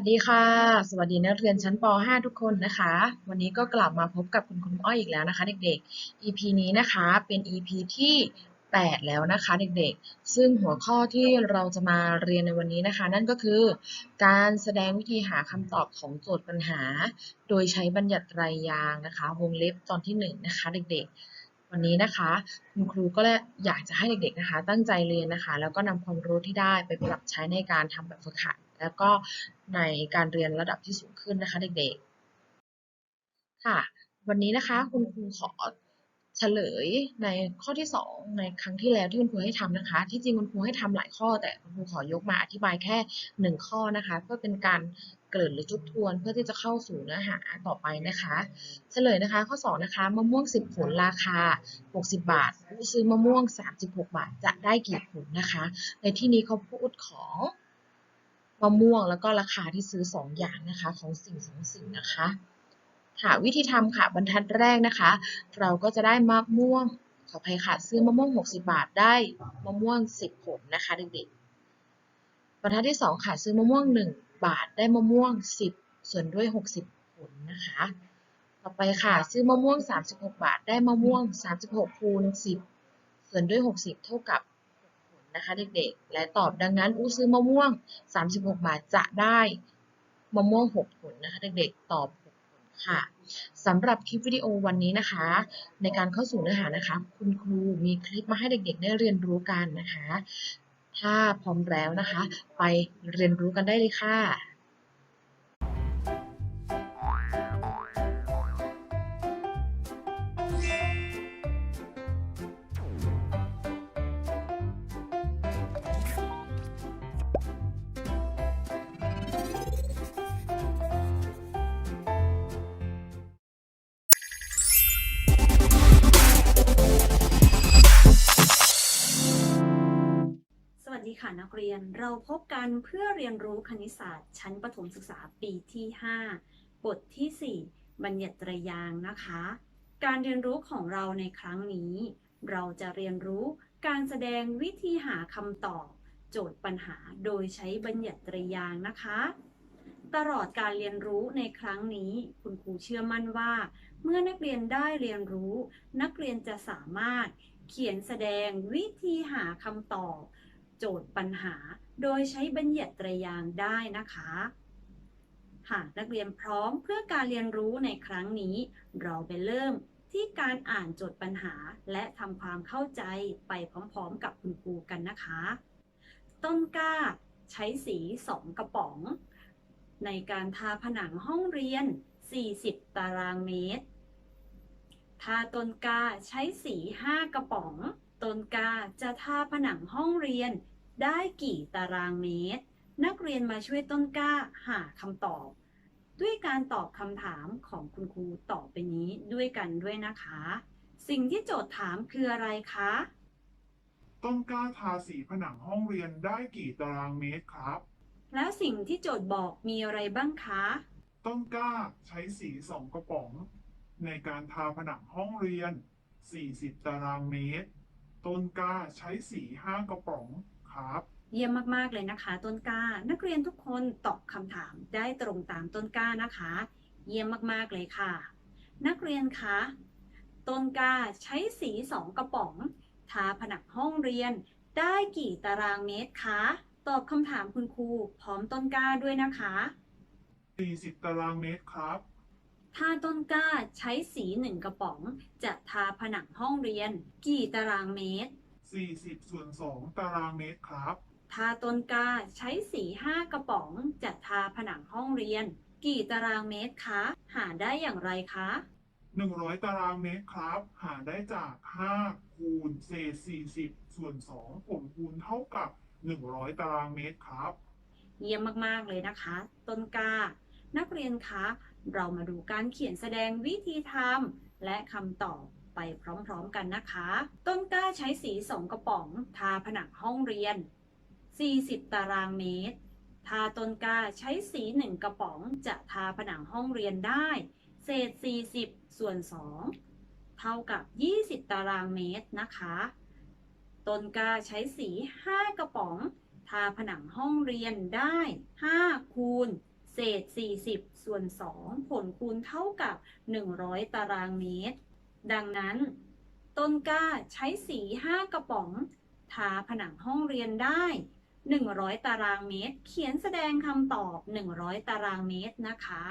วัสดีค่ะ สวัสดีนักเรียนชั้นป .5 ทุกคนนะคะ วันนี้ก็กลับมาพบกับคุณครูอ้อยอีกแล้วนะคะ เด็กๆ EP นี้นะคะเป็น EP ที่ 8 แล้วนะคะเด็กๆ ซึ่งหัวข้อที่เราจะมาเรียนในวันนี้นะคะ นั่นก็คือ การแสดงวิธีหาคำตอบของโจทย์ปัญหา โดยใช้บัญญัติไรยางนะคะ วงเล็บตอนที่ 1 นะคะเด็กๆวันนี้นะคะคุณครูก็เลยอยากจะให้เด็กๆนะคะ ตั้งใจเรียนนะคะ แล้วก็นำความรู้ที่ได้ไปปรับใช้ในการทำแบบฝึกหัด แล้วก็ในการเรียนระดับที่สูงขึ้นนะคะเด็กๆ ค่ะ วันนี้นะคะคุณครูขอเฉลยในข้อที่ 2 ในครั้งที่แล้วที่คุณครูให้ทำนะคะ ที่จริงคุณครูให้ทำหลายข้อ แต่คุณครูขอยกมาอธิบายแค่ 1 ข้อนะคะ เพื่อเป็นการเกริ่นหรือทบทวน เพื่อที่จะเข้าสู่เนื้อหาต่อไปนะคะ เฉลยนะคะข้อ 2 นะคะมะม่วง 10 ผลราคา 60 บาท ซื้อมะม่วง 36 บาทจะได้กี่ผลนะคะ ในที่นี้เขาพูดของ มะม่วงแล้วก็ราคาที่ซื้อ 2 อย่างนะคะของสิ่งสองสิ่งนะคะค่ะวิธีทำค่ะบรรทัดแรกนะคะ เราก็จะได้มะม่วงขออภัยค่ะซื้อมะม่วง 60 บาทได้มะม่วง 10ผลนะคะเด็กๆบรรทัดที่ 2 ค่ะซื้อมะม่วง 1 บาทได้มะม่วง 10 ส่วนด้วย 60 ผลนะคะ ต่อไปค่ะซื้อมะม่วง 36 บาทได้มะม่วง 36คูณ10 ส่วนด้วย 60 เท่ากับ นะคะเด็กๆ และตอบดังนั้นอู้ซื้อมะม่วง 36 บาทจะได้มะม่วง 6 ผลนะคะเด็กๆ ตอบ 6 ผลค่ะสำหรับคลิปวิดีโอวันนี้นะคะ ในการเข้าสู่เนื้อหานะคะ คุณครูมีคลิปมาให้เด็กๆ ได้เรียนรู้กันนะคะ ถ้าพร้อมแล้วนะคะ ไปเรียนรู้กันได้เลยค่ะ ค่ะนักเรียนเราพบกันเพื่อเรียนรู้คณิตศาสตร์ชั้นประถมศึกษาปีที่ 5 บทที่ 4 บัญญัติตรยางนะคะ การเรียนรู้ของเราในครั้งนี้ เราจะเรียนรู้การแสดงวิธีหาคำตอบ โจทย์ปัญหาโดยใช้บัญญัติตรยางนะคะ ตลอดการเรียนรู้ในครั้งนี้คุณครูเชื่อมั่นว่า เมื่อนักเรียนได้เรียนรู้ นักเรียนจะสามารถเขียนแสดงวิธีหาคำตอบ โจทย์ปัญหา โดยใช้บัญญัติตรยางได้นะคะ หากนักเรียนพร้อมเพื่อการเรียนรู้ในครั้งนี้ เราไปเริ่มที่การอ่านโจทย์ปัญหาและทำความเข้าใจไปพร้อมๆ กับคุณครูกันนะคะ ต้นกล้าใช้สี2กระป๋อง ในการทาผนังห้องเรียน 40 ตารางเมตรถ้าต้นกล้าใช้สี 5 กระป๋อง ต้นกล้าจะทาผนังห้องเรียนได้กี่ตารางเมตร นักเรียนมาช่วยต้นกล้าหาคำตอบ ด้วยการตอบคำถามของคุณครูต่อไปนี้ด้วยกันด้วยนะคะ สิ่งที่โจทย์ถามคืออะไรคะ ต้นกล้าทาสีผนังห้องเรียนได้กี่ตารางเมตรครับ แล้วสิ่งที่โจทย์บอกมีอะไรบ้างคะ ต้นกล้าใช้สีสองกระป๋อง ในการทาผนังห้องเรียน 40 ตารางเมตร ต้นกล้าใช้สีห้ากระป๋องครับ เยี่ยมมากๆเลยนะคะ ต้นกล้า นักเรียนทุกคนตอบคำถามได้ตรงตามต้นกล้านะคะ เยี่ยมมากๆเลยค่ะ นักเรียนคะต้นกล้าใช้สีสองกระป๋องทาผนังห้องเรียนได้กี่ตารางเมตรคะ ตอบคำถามคุณครูพร้อมต้นกล้าด้วยนะคะ 40 ตารางเมตรครับ ถ้าต้นกล้าใช้สีหนึ่งกระป๋อง จะทาผนังห้องเรียน กี่ตารางเมตร 40ส่วน2ตารางเมตรครับ ถ้าต้นกล้าใช้สีห้ากระป๋อง จะทาผนังห้องเรียน กี่ตารางเมตรคะ หาได้อย่างไรคะ 100 ตารางเมตรครับ หาได้จาก 5 คูณเศษ40 ส่วน2ผลคูณเท่ากับ 100 ตารางเมตรครับ เยี่ยมมาก ๆ เลยนะคะ ต้นกล้า นักเรียนคะ เรามาดูการเขียนแสดงวิธีทำและคำตอบไปพร้อมๆกันนะคะ ต้นกล้าใช้สีสองกระป๋อง ทาผนังห้องเรียน 40 ตารางเมตรถ้าต้นกล้าใช้สีหนึ่งกระป๋อง จะทาผนังห้องเรียนได้ เศษ 40 ส่วน 2 เท่ากับ 20 ตารางเมตรนะคะต้นกล้าใช้สี 5 กระป๋อง ทาผนังห้องเรียนได้ 5 คูณ เศษ 40 ส่วน 2 ผลคูณเท่ากับ 100 ตารางเมตร ดังนั้น ต้นกล้าใช้สี 5 กระป๋อง ทาผนังห้องเรียนได้ 100 ตารางเมตร เขียนแสดงคำตอบ 100 ตารางเมตรนะคะ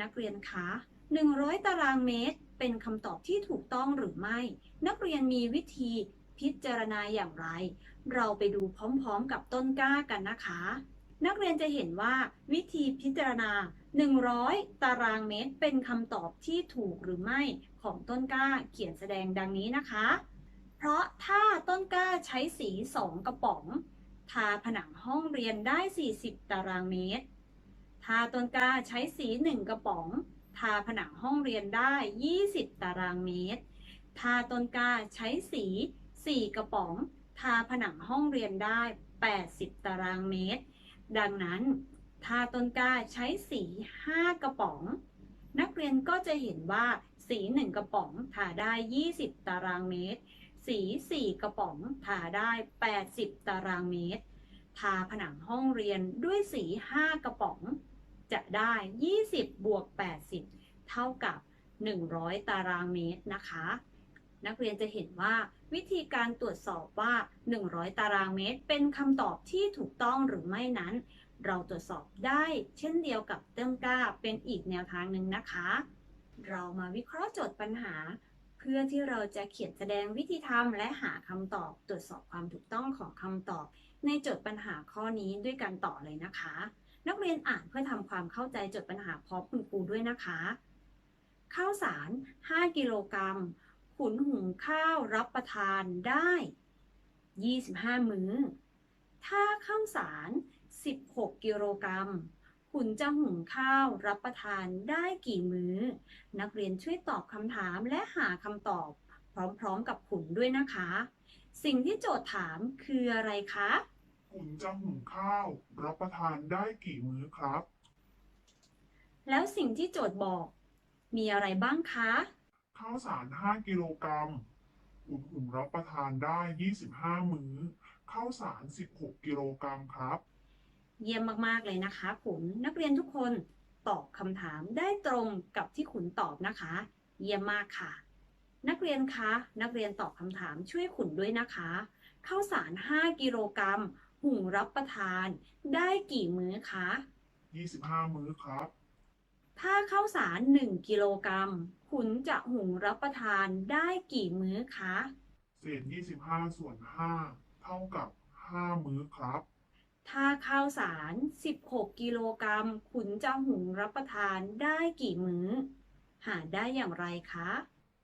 นักเรียนคะ100 ตารางเมตร เป็นคำตอบที่ถูกต้องหรือไม่ นักเรียนมีวิธีพิจารณาอย่างไร เราไปดูพร้อมๆกับต้นกล้ากันนะคะ นักเรียนจะเห็นว่าวิธีพิจารณา 100 ตารางเมตร เป็นคำตอบที่ถูกหรือไม่ของต้นกล้าเขียนแสดงดังนี้นะคะ เพราะถ้าต้นกล้าใช้สี 2 กระป๋อง ทาผนังห้องเรียนได้ 40 ตารางเมตร ถ้าต้นกล้าใช้สี 1 กระป๋อง ทาผนังห้องเรียนได้ 20 ตารางเมตร ถ้าต้นกล้าใช้สี 4 กระป๋อง ทาผนังห้องเรียนได้ 80 ตารางเมตร ดังนั้น ถ้าต้นกล้าใช้สี 5 กระป๋อง นักเรียนก็จะเห็นว่าสี 1 กระป๋องทาได้ 20 ตารางเมตร สี 4 กระป๋องทาได้ 80 ตารางเมตร ทาผนังห้องเรียนด้วยสี 5 กระป๋อง จะได้ 20 บวก 80 เท่ากับ 100 ตารางเมตรนะคะ นักเรียนจะเห็นว่า วิธีการตรวจสอบว่า 100 ตารางเมตร เป็นคำตอบที่ถูกต้องหรือไม่นั้น เราตรวจสอบได้เช่นเดียวกับเติมกล้าเป็นอีกแนวทางหนึ่งนะคะ เรามาวิเคราะห์โจทย์ปัญหา เพื่อที่เราจะเขียนแสดงวิธีทำและหาคำตอบ ตรวจสอบความถูกต้องของคำตอบ ในโจทย์ปัญหาข้อนี้ด้วยกันต่อเลยนะคะ นักเรียนอ่านเพื่อทำความเข้าใจโจทย์ปัญหาพร้อมคุณครูด้วยนะคะข้าวสาร 5 กิโลกรัม ขุนหุงข้าวรับประทานได้ 25 มื้อ ถ้าข้าวสาร 16 กิโลกรัม ขุนจะหุงข้าวรับประทานได้กี่มื้อ นักเรียนช่วยตอบคำถามและหาคำตอบ พร้อมๆกับขุนด้วยนะคะ สิ่งที่โจทย์ถามคืออะไรคะคุณจะหุงข้าวรับประทานได้กี่มื้อครับ แล้วสิ่งที่โจทย์บอก มีอะไรบ้างคะ ข้าวสาร 5 กิโลกรัมคุณหุงรับประทานได้ 25 มื้อ ข้าวสาร 16 กิโลกรัมครับ เยี่ยมมากๆเลยนะคะขุนนักเรียนทุกคนตอบคำถามได้ตรงกับที่ขุนตอบนะคะ เยี่ยมมากค่ะ นักเรียนคะ นักเรียนตอบคำถามช่วยขุนด้วยนะคะข้าวสาร 5 กิโลกรัม หุงรับประทาน ได้กี่มื้อคะ 25 มื้อครับ ถ้าข้าวสาร 1 กิโลกรัมขุนจะหุงรับประทานได้กี่มื้อคะ เศษ25 ส่วน 5 เท่ากับ 5 มื้อครับ ถ้าข้าวสาร 16 กิโลกรัมขุนจะหุงรับประทานได้กี่มื้อ หาได้อย่างไรคะ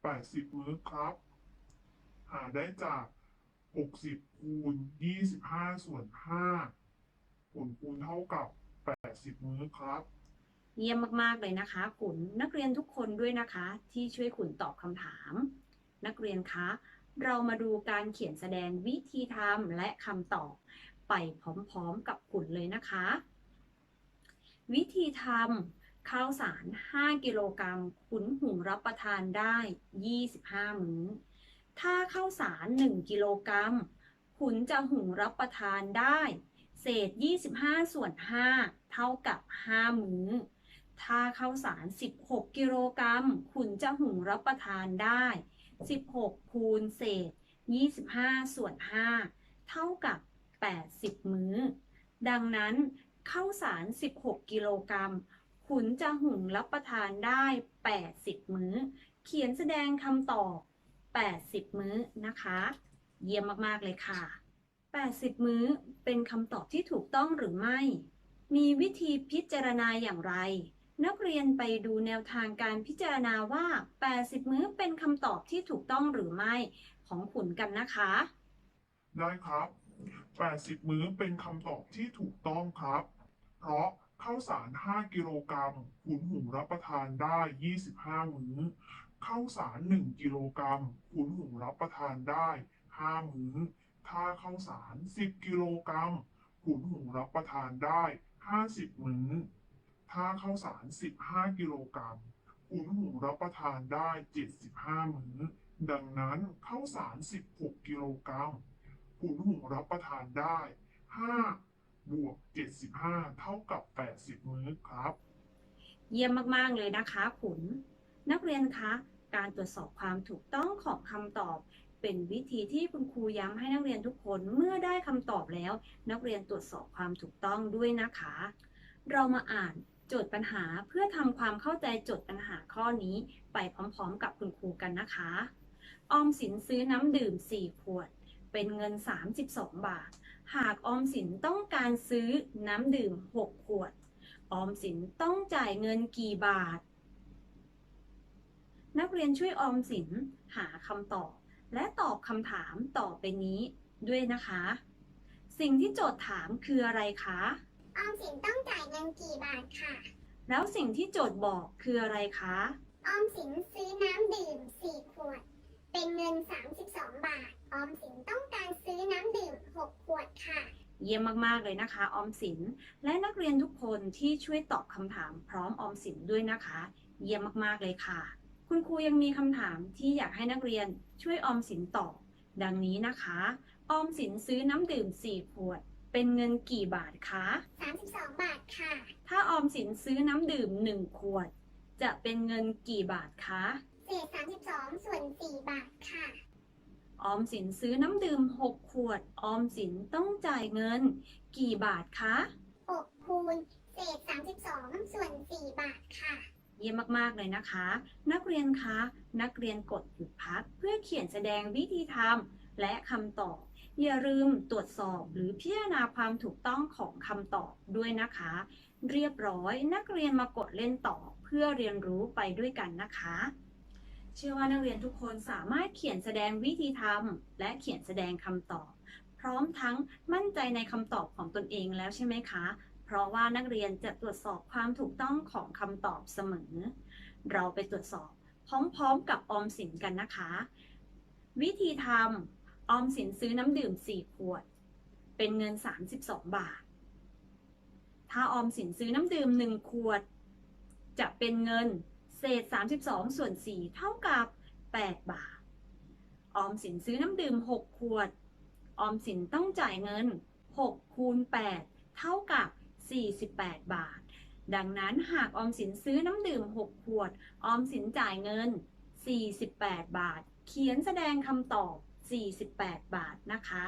80 มื้อครับ หาได้จาก 60 คูณ 25 ส่วน 5ผลคูณเท่ากับ 80 มื้อครับ เยี่ยมมากๆเลยนะคะ ขุนนักเรียนทุกคนด้วยนะคะ ที่ช่วยขุนตอบคำถาม นักเรียนคะ เรามาดูการเขียนแสดงวิธีทำและคำตอบ ไปพร้อมๆกับขุนเลยนะคะ วิธีทำข้าวสาร 5 กิโลกรัมขุนหุงรับประทานได้ 25 มื้อ ถ้าข้าวสาร 1 กิโลกรัมขุนจะหุงรับประทานได้ เศษ 25 ส่วน 5 เท่ากับ 5 มื้อ ถ้าข้าวสาร 16 กิโลกรัมขุนจะหุงรับประทานได้ 16 คูณเศษ 25 ส่วน 5 เท่ากับ 80 มื้อ ดังนั้นข้าวสาร 16 กิโลกรัมขุนจะหุงรับประทานได้ 80 มื้อ เขียนแสดงคำตอบ 80 มื้อนะคะ เยี่ยมมากๆเลยค่ะ 80 มื้อเป็นคำตอบที่ถูกต้องหรือไม่มีวิธีพิจารณาอย่างไร นักเรียนไปดูแนวทางการพิจารณาว่า 80 มื้อเป็นคำตอบที่ถูกต้องหรือไม่ของขุนกันนะคะ ได้ครับ 80 มื้อเป็นคำตอบที่ถูกต้องครับ เพราะข้าวสาร 5 กิโลกรัมหุงหุงรับประทานได้ 25 มื้อ ข้าวสาร 1 กิโลกรัมหุงหุงรับประทานได้ 5 มื้อ ถ้าข้าวสาร 10 กิโลกรัมหุงหุงรับประทานได้ 50 มื้อ ถ้าข้าวสาร 15 กิโลกรัมหุงหุงรับประทานได้ 75 มื้อ ดังนั้นข้าวสาร 16 กิโลกรัมหุงหุงรับประทานได้ 5 บวก 75 เท่ากับ 80 มื้อครับ เยี่ยมมาก ๆ เลยนะคะขุน นักเรียนคะ การตรวจสอบความถูกต้องของคำตอบเป็นวิธีที่คุณครูย้ำให้นักเรียนทุกคนเมื่อได้คำตอบแล้ว นักเรียนตรวจสอบความถูกต้องด้วยนะคะ เรามาอ่าน โจทย์ปัญหาเพื่อทำความเข้าใจโจทย์ปัญหาข้อนี้ไปพร้อมๆ กับคุณครูกันนะคะ ออมสินซื้อน้ำดื่ม 4 ขวด เป็นเงิน 32 บาท หากออมสินต้องการซื้อน้ำดื่ม 6 ขวด ออมสินต้องจ่ายเงินกี่บาท นักเรียนช่วยออมสินหาคำตอบ และตอบคำถามต่อไปนี้ด้วยนะคะ สิ่งที่โจทย์ถามคืออะไรคะ ออมสินต้องจ่ายเงินกี่บาทค่ะ แล้วสิ่งที่โจทย์บอกคืออะไรคะ ออมสินซื้อน้ำดื่ม 4 ขวด เป็นเงิน 32 บาท ออมสินต้องการซื้อน้ำดื่ม 6 ขวดค่ะ เยี่ยมมาก ๆ เลยนะคะ ออมสิน และนักเรียนทุกคนที่ช่วยตอบคำถามพร้อมออมสินด้วยนะคะ เยี่ยมมาก ๆ เลยค่ะ คุณครูยังมีคำถามที่อยากให้นักเรียนช่วยออมสินตอบ ดังนี้นะคะ ออมสินซื้อน้ำดื่ม 4 ขวด เป็นเงินกี่บาทคะ 32 บาทค่ะ ถ้าออมสินซื้อน้ำดื่ม 1 ขวด จะเป็นเงินกี่บาทคะ เศษ 32 ส่วน 4 บาทค่ะ ออมสินซื้อน้ำดื่ม 6 ขวด ออมสินต้องจ่ายเงิน กี่บาทคะ 6 คูณ เศษ 32 ส่วน 4 บาทค่ะ เยี่ยมมากๆเลยนะคะ นักเรียนคะ นักเรียนกดหยุดพักเพื่อเขียนแสดงวิธีทำ และคำตอบ อย่าลืมตรวจสอบหรือพิจารณาความถูกต้องของคำตอบด้วยนะคะ เรียบร้อยนักเรียนมากดเล่นต่อเพื่อเรียนรู้ไปด้วยกันนะคะ เชื่อว่านักเรียนทุกคนสามารถเขียนแสดงวิธีทำและเขียนแสดงคำตอบ พร้อมทั้งมั่นใจในคำตอบของตนเองแล้วใช่ไหมคะเพราะว่านักเรียนจะตรวจสอบความถูกต้องของคำตอบเสมอ เราไปตรวจสอบพร้อมๆกับออมสินกันนะคะ วิธีทำ ออมสินซื้อน้ำดื่ม 4 ขวด เป็นเงิน 32 บาท ถ้าออมสินซื้อน้ำดื่ม 1 ขวด จะเป็นเงินเศษ 32 ส่วน 4 เท่ากับ 8 บาท ออมสินซื้อน้ำดื่ม 6 ขวด ออมสินต้องจ่ายเงิน 6 คูณ 8 เท่ากับ 48 บาท ดังนั้นหากออมสินซื้อน้ำดื่ม 6 ขวด ออมสินจ่ายเงิน 48 บาท เขียนแสดงคำตอบ 48 บาทนะคะ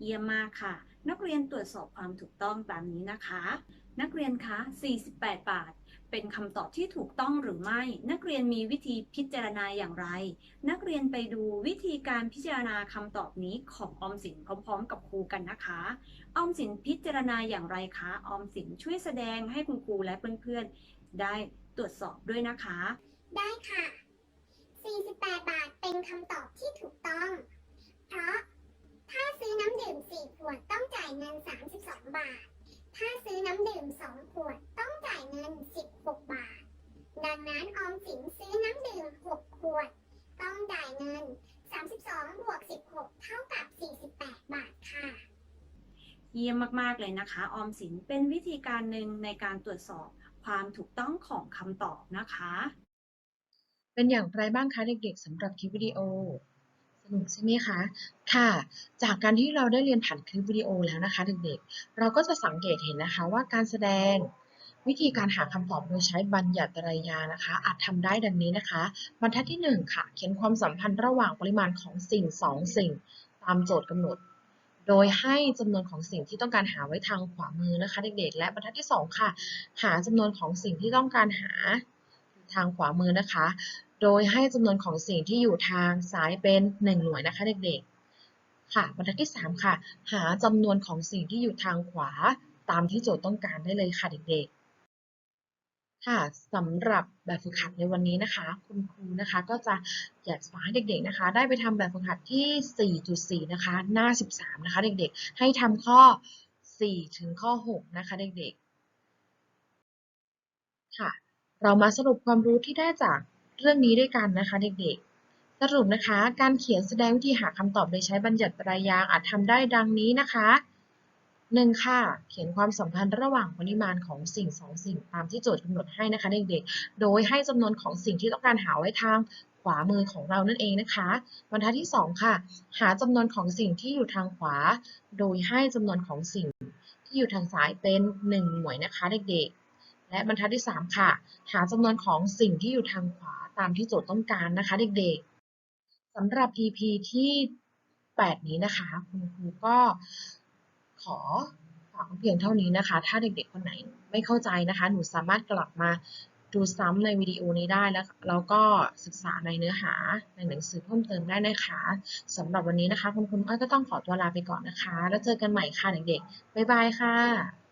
เยี่ยมมากค่ะ นักเรียนตรวจสอบความถูกต้องตามนี้นะคะ นักเรียนคะ 48 บาท เป็นคำตอบที่ถูกต้องหรือไม่ นักเรียนมีวิธีพิจารณาอย่างไร นักเรียนไปดูวิธีการพิจารณาคำตอบนี้ของออมสินพร้อมๆ กับครูกันนะคะ ออมสินพิจารณาอย่างไรคะ ออมสินช่วยแสดงให้คุณครูและเพื่อนๆได้ตรวจสอบด้วยนะคะ ได้ค่ะ 48 บาทเป็นคำตอบที่ถูกต้อง เพราะ ถ้าซื้อน้ำดื่ม 4 ขวดต้องจ่ายเงิน 32 บาท ถ้าซื้อน้ำดื่ม 2 ขวดต้องจ่ายเงิน 16 บาท ดังนั้นออมสินซื้อน้ำดื่ม 6 ขวด ต้องจ่ายเงิน 32 บวก 16 เท่ากับ 48 บาทค่ะ เยี่ยมมาก ๆ เลยนะคะ ออมสินเป็นวิธีการหนึ่งในการตรวจสอบความถูกต้องของคำตอบนะคะ เป็นอย่างไรบ้างคะเด็กๆสำหรับคลิปวิดีโอ สนุกใช่ไหมคะ ค่ะ จากการที่เราได้เรียนผ่านคลิปวิดีโอแล้วนะคะเด็กๆ เราก็จะสังเกตเห็นนะคะว่าการแสดงวิธีการหาคำตอบโดยใช้บัญญัติรายานะคะ อาจทำได้ดังนี้นะคะ บรรทัดที่ 1 ค่ะ เขียนความสัมพันธ์ระหว่างปริมาณของสิ่ง 2 สิ่ง ตามโจทย์กำหนด โดยให้จำนวนของสิ่งที่ต้องการหาไว้ทางขวามือนะคะ เด็กๆ และบรรทัดที่ 2 ค่ะ หาจำนวนของสิ่งที่ต้องการหาทางขวามือนะคะ โดยให้จำนวนของสิ่งที่อยู่ทางซ้ายเป็น 1 หน่วยนะคะเด็กๆ ค่ะบรรทัดที่ 3 ค่ะ หาจำนวนของสิ่งที่อยู่ทางขวาตามที่โจทย์ต้องการได้เลยค่ะเด็กๆ ค่ะสำหรับแบบฝึกหัดในวันนี้นะคะ คุณครูนะคะก็จะอยากฝากให้เด็กๆนะคะ ได้ไปทำแบบฝึกหัดที่ 4.4 นะคะหน้า 13 นะคะ เด็กๆ ให้ทำข้อ 4 ถึงข้อ 6 นะคะ เด็กๆ ค่ะ เรามาสรุปความรู้ที่ได้จาก เรื่องนี้ด้วยกันนะคะเด็กๆ สรุปนะคะ การเขียนแสดงวิธีหาคำตอบโดยใช้บัญญัติปรายางอาจทำได้ดังนี้นะคะหนึ่งค่ะ เขียนความสัมพันธ์ระหว่างปริมาณของสิ่งสองสิ่งตามที่โจทย์กำหนดให้นะคะเด็กๆ โดยให้จำนวนของสิ่งที่ต้องการหาไว้ทางขวามือของเรานั่นเองนะคะ บรรทัดที่สองค่ะ หาจำนวนของสิ่งที่อยู่ทางขวา โดยให้จำนวนของสิ่งที่อยู่ทางซ้ายเป็น 1 หน่วยนะคะเด็กๆ และบรรทัดที่ 3 ค่ะ หาจำนวนของสิ่งที่อยู่ทางขวาตามที่โจทย์ต้องการนะคะเด็กๆสำหรับ EP ที่ 8 นี้นะคะ คุณครูก็ขอฝากเพียงเท่านี้นะคะ ถ้าเด็กๆ คนไหนไม่เข้าใจนะคะ หนูสามารถกลับมาดูซ้ำในวิดีโอนี้ได้แล้วแล้วก็ศึกษาในเนื้อหาในหนังสือเพิ่มเติมได้นะคะสำหรับวันนี้นะคะ คุณคุณอ้อยก็ต้องขอตัวลาไปก่อนนะคะ แล้วเจอกันใหม่ค่ะเด็กๆบ๊ายบายค่ะ